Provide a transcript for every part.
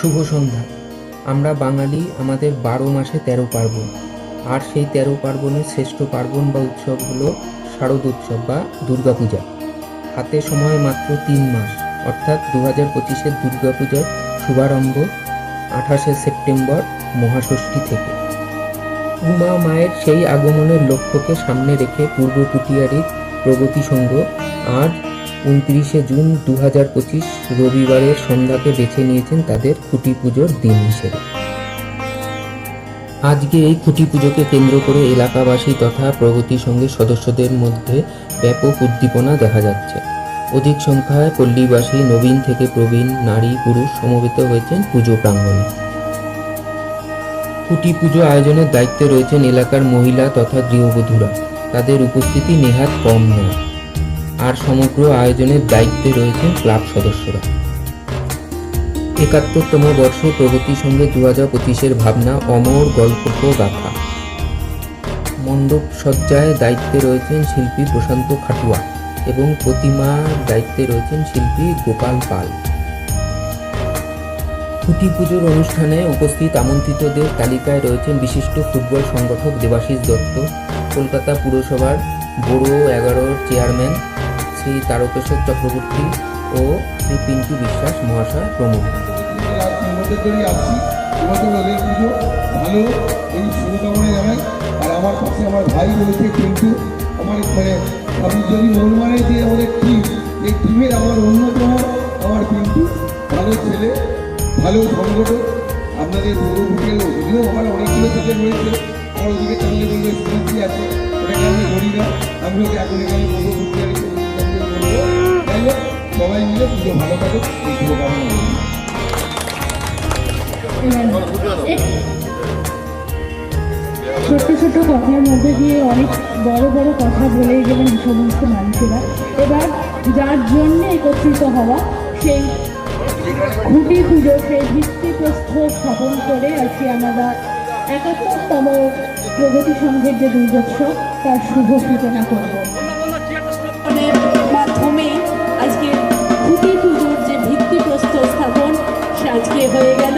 শুভ সন্ধ্যা। আমরা বাঙালি আমাদের বারো মাসে তেরো পার্বণ। আর সেই তেরো পার্বণের শ্রেষ্ঠ পার্বণ বা উৎসব হলো শারদ উৎসব বা দুর্গাপূজা। হাতে সময় মাত্র তিন মাস, অর্থাৎ দু হাজার পঁচিশের দুর্গাপূজার শুভারম্ভ আঠাশে সেপ্টেম্বর মহাষষ্ঠী থেকে। উমা মায়ের সেই আগমনের লক্ষ্যকে সামনে রেখে পূর্ব পুটিয়ারির প্রগতি সংঘ আজ উনত্রিশে জুন দু হাজার পঁচিশ রবিবারের সন্ধ্যাকে বেছে নিয়েছেন তাদের খুঁটি পুজোর দিন হিসেবে। আজকে এই খুঁটি পুজোকে কেন্দ্র করে এলাকাবাসী তথা প্রগতি সংঘের সদস্যদের মধ্যে ব্যাপক উদ্দীপনা দেখা যাচ্ছে। অধিক সংখ্যায় পল্লীবাসী, নবীন থেকে প্রবীণ, নারী, পুরুষ সমবেত হয়েছেন পুজো প্রাঙ্গণে। খুঁটি পুজো আয়োজনের দায়িত্বে রয়েছেন এলাকার মহিলা তথা গৃহবধূরা। তাদের উপস্থিতি নেহাত কম নয়। আর সমগ্র আয়োজনের দায়িত্বে রয়েছেন ক্লাব সদস্যরা। একাত্তরতম বর্ষে প্রগতি সঙ্গে দু হাজার পঁচিশের ভাবনা, অমর গল্প গাথা। মণ্ডপ সজ্জায় দায়িত্বে রয়েছেন শিল্পী প্রশান্ত খাটুয়া এবং প্রতিমার দায়িত্বে রয়েছেন শিল্পী গোপাল পাল। খুঁটি পুজোর অনুষ্ঠানে উপস্থিত আমন্ত্রিতদের তালিকায় রয়েছেন বিশিষ্ট ফুটবল সংগঠক দেবাশিস দত্ত, কলকাতা পুরসভার বড়ো এগারোর চেয়ারম্যান শ্রী তারকেশ্বর চক্রবর্তী ও শ্রী পিন্টু বিশ্বাস মহাশয় প্রমুখ। ভালো এই জানাই। আর আমার আমার ভাই কিন্তু আমার মানে যদি মনমানে যে এই আমার অন্যতম আমার ভালো ভালো আপনাদের আমার আমি ওকে এখন এখানে সবাই মিলে পুজো ভালো থাকুক এই শুভকামনা ছোট্ট ছোট্ট কথার মধ্যে দিয়ে অনেক বড় বড় কথা বলে গেলেন সমস্ত মানুষেরা। এবার যার জন্য একত্রিত হওয়া, সেই খুঁটি পুজো, সেই ভিত্তিপ্রস্তর স্থাপন করে আজকে আমরা একাত্তরতম প্রগতি সংঘের যে দুর্গোৎসব, তার শুভ সূচনা করব। সে আজকে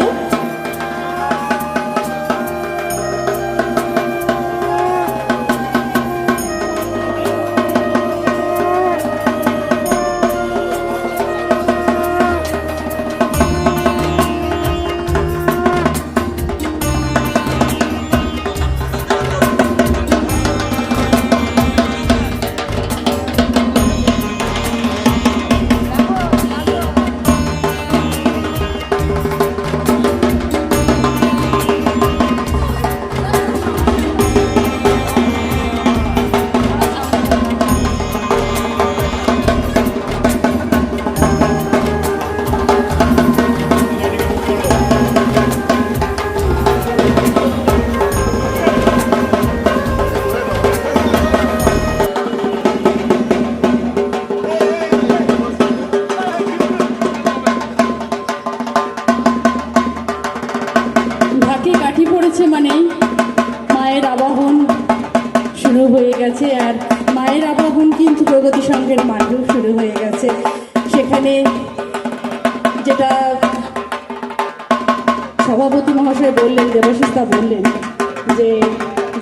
পড়েছে মানে মায়ের আবাহন শুরু হয়ে গেছে আর মায়ের আবাহন কিন্তু প্রগতি সংঘের মাঠেও শুরু হয়ে গেছে। সেখানে যেটা সভাপতি মহাশয় বললেন, দেবাশিস্তা বললেন যে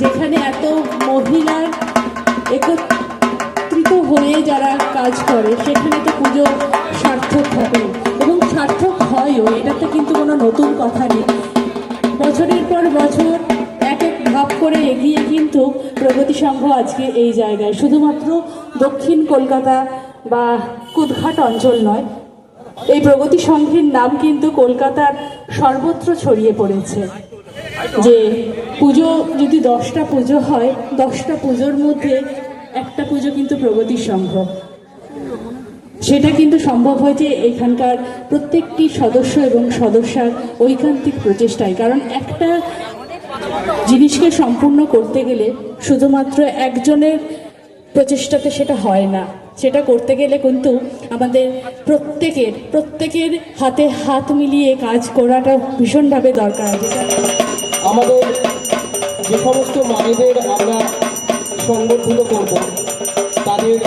যেখানে এত মহিলার একত্রিত হয়ে যারা কাজ করে, সেখানে তো পুজো সার্থক হবে। এবং সার্থক হয়ও, এটাতে কিন্তু কোনো নতুন কথা নেই। বছরের পর বছর এক এক ধাপ করে এগিয়ে কিন্তু প্রগতি সংঘ আজকে এই জায়গায়। শুধুমাত্র দক্ষিণ কলকাতা বা কুদঘাট অঞ্চল নয়, এই প্রগতি সংঘের নাম কিন্তু কলকাতার সর্বত্র ছড়িয়ে পড়েছে। যে পুজো, যদি দশটা পুজো হয়, দশটা পুজোর মধ্যে একটা পুজো কিন্তু প্রগতি সংঘ। সেটা কিন্তু সম্ভব হয়েছে এখানকার প্রত্যেকটি সদস্য এবং সদস্যার ঐকান্তিক প্রচেষ্টায়। কারণ একটা জিনিসকে সম্পূর্ণ করতে গেলে শুধুমাত্র একজনের প্রচেষ্টাতে সেটা হয় না। সেটা করতে গেলে কিন্তু আমাদের প্রত্যেকের প্রত্যেকের হাতে হাত মিলিয়ে কাজ করাটা ভীষণভাবে দরকার। আমাদের যে সমস্ত মায়েদের আমরা সংগঠিত করব, তাদের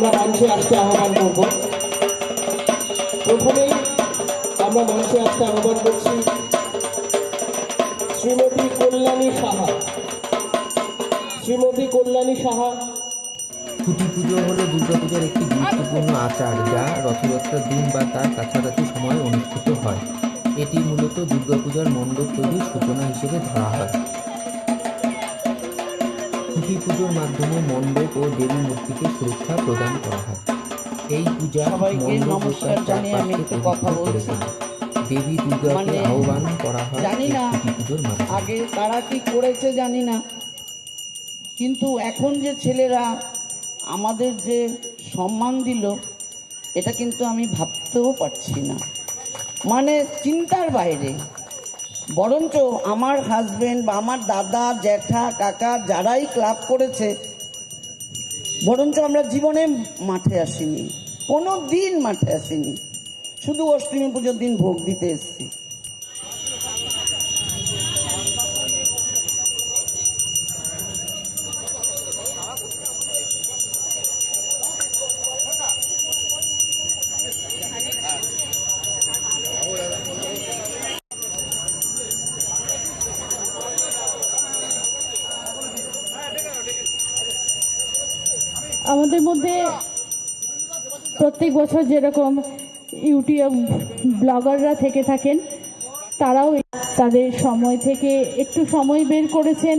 আমরা মঞ্চে আসতে আহ্বান করব। প্রথমেই আমরা মঞ্চে আজকে আহ্বান করছি শ্রীমতী কল্যাণী সাহা। শ্রীমতী কল্যাণী সাহা। খুঁটি পুজো হলো দুর্গাপূজার একটি গুরুত্বপূর্ণ আচার যা রথযাত্রার দিন বা তার কাছাকাছি সময়ে অনুষ্ঠিত হয়। এটি মূলত দুর্গাপূজার মণ্ডপ তৈরির সূচনা হিসেবে ধরা হয়। খুঁটি পুজোর মাধ্যমে মণ্ডপ ও দেবী মূর্তিকে সুরক্ষা প্রদান করা হয়। এই পূজা মণ্ডপ নমস্কার জানিয়ে আমি চারপাশকে একটু কথা বলছি। দেবী দুর্গাকে মানে আহ্বান করা হয় জানি না পুজোর মাধ্যমে। আগে তারা কি করেছে জানি না। কিন্তু এখন যে ছেলেরা আমাদের যে সম্মান দিল এটা কিন্তু আমি ভাবতেও পারছি না। মানে চিন্তার বাইরে। বরঞ্চ আমার হাজবেন্ড বা আমার দাদা, জ্যাঠা, কাকা যারাই ক্লাব করেছে, বরঞ্চ আমরা জীবনে মাঠে আসিনি, কোনো দিন মাঠে আসিনি। শুধু অষ্টমী পুজোর দিন ভোগ দিতে এসেছি। আমাদের মধ্যে প্রত্যেক বছর যেরকম ইউটিউব ব্লগাররা থেকে থাকেন, তারাও তাদের সময় থেকে একটু সময় বের করেছেন।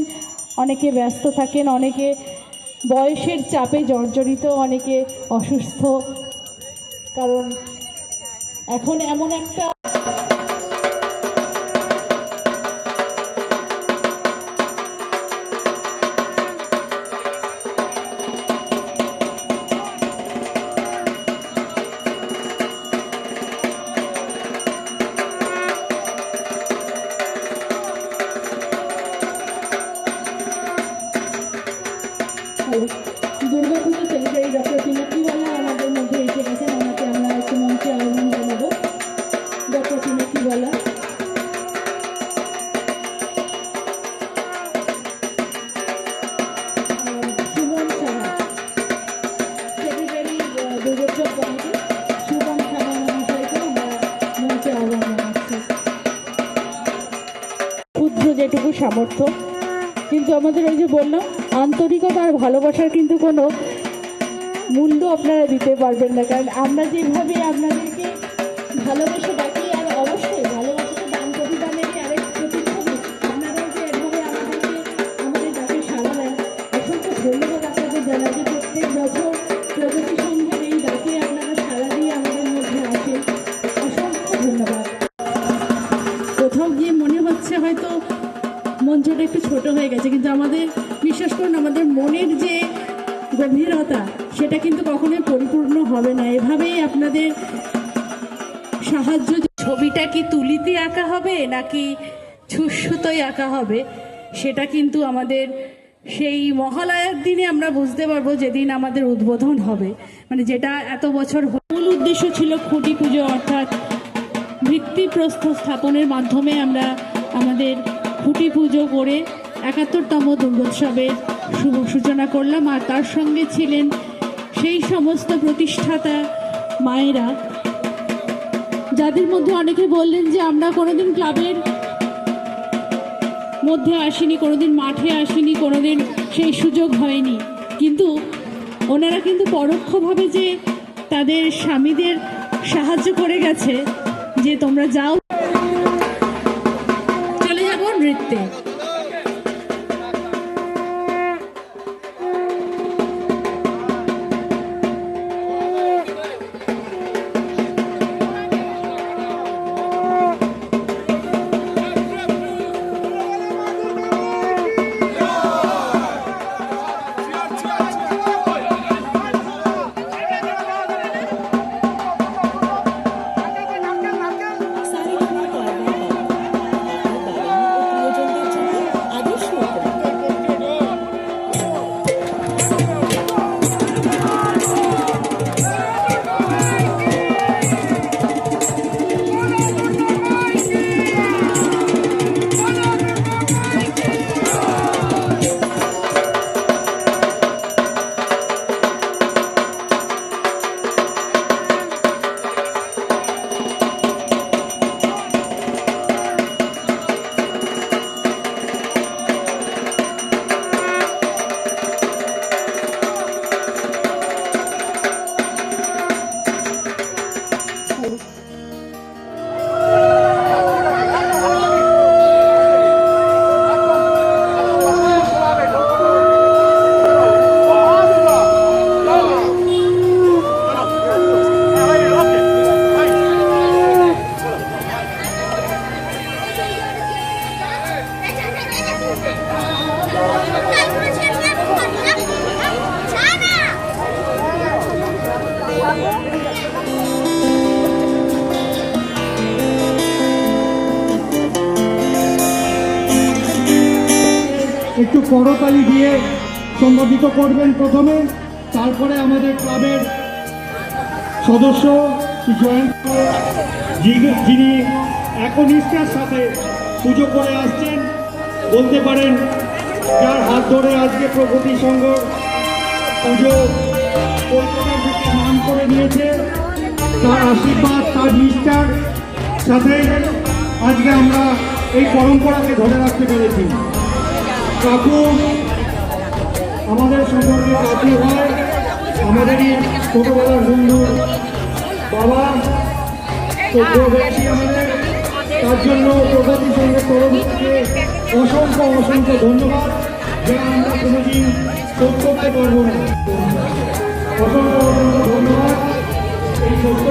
অনেকে ব্যস্ত থাকেন, অনেকে বয়সের চাপে জর্জরিত, অনেকে অসুস্থ। কারণ এখন এমন একটা সামর্থ্য। কিন্তু আমাদের ওই যে বললাম, আন্তরিকতা আর ভালোবাসার কিন্তু কোনো মূল্য আপনারা দিতে পারবেন না। কারণ আমরা যেভাবে আপনাদেরকে ভালোবেসে ডাকি, আর অবশ্যই ভালোবাসাকে দান প্রতিদানেরই আরেক প্রতিচ্ছবি, আপনারাও যে এভাবে আমাদেরকে, আমাদের ডাকে সাড়া দেন। অসংখ্য ধন্যবাদ আপনাদের জানাই যে প্রত্যেক বছর প্রগতি সংঘের এই ডাকে আপনারা সাড়া দিয়ে আমাদের মধ্যে আসেন। অসংখ্য ধন্যবাদ। কোথাও গিয়ে মনে হচ্ছে হয়তো মঞ্চটা একটু ছোট হয়ে গেছে, কিন্তু আমাদের, বিশ্বাস করুন, আমাদের মনের যে গভীরতা, সেটা কিন্তু কখনোই পরিপূর্ণ হবে না। এভাবেই আপনাদের সাহায্য ছবিটা কি তুলিতে আঁকা হবে, নাকি ছুসুতোয় আঁকা হবে, সেটা কিন্তু আমাদের সেই মহালয়ার দিনে আমরা বুঝতে পারব যেদিন আমাদের উদ্বোধন হবে। মানে যেটা এত বছর মূল উদ্দেশ্য ছিল খুঁটি পুজো, অর্থাৎ ভিত্তিপ্রস্তর স্থাপনের মাধ্যমে আমরা আমাদের খুঁটি পুজো করে একাত্তরতম দুর্গোৎসবের শুভ সূচনা করলাম আর তার সঙ্গে ছিলেন সেই সমস্ত প্রতিষ্ঠাতা মায়েরা। যাদের মধ্যে অনেকে বললেন যে আমরা কোনোদিন ক্লাবের মধ্যে আসিনি, কোনোদিন মাঠে আসিনি, কোনোদিন সেই সুযোগ হয়নি। কিন্তু ওনারা কিন্তু পরোক্ষভাবে যে তাদের স্বামীদের সাহায্য করে গেছে, যে তোমরা যাও নৃত্যে করতালি দিয়ে সম্বোধিত করবেন প্রথমে, তারপরে আমাদের ক্লাবের সদস্য জয়ন্ত যিনি- একনিষ্ঠার সাথে পুজো করে আসছেন, বলতে পারেন যার হাত ধরে আজকে প্রগতি সংঘ পুজো কলকাতার নাম করে নিয়েছে, তার আশীর্বাদ, তার নিষ্ঠার সাথে আজকে আমরা এই পরম্পরাকে ধরে রাখতে পেরেছি। কাকু আমাদের সম্পর্কে কাকু হয়। আমাদেরই ছোটবেলার বন্ধু বাবা। তার জন্য প্রগতি সঙ্গে তরফ অসংখ্য অসংখ্য ধন্যবাদ। যা আমরা কোনোদিন শোধ করতে পারব না। অসংখ্য অসংখ্য ধন্যবাদ। এই সত্য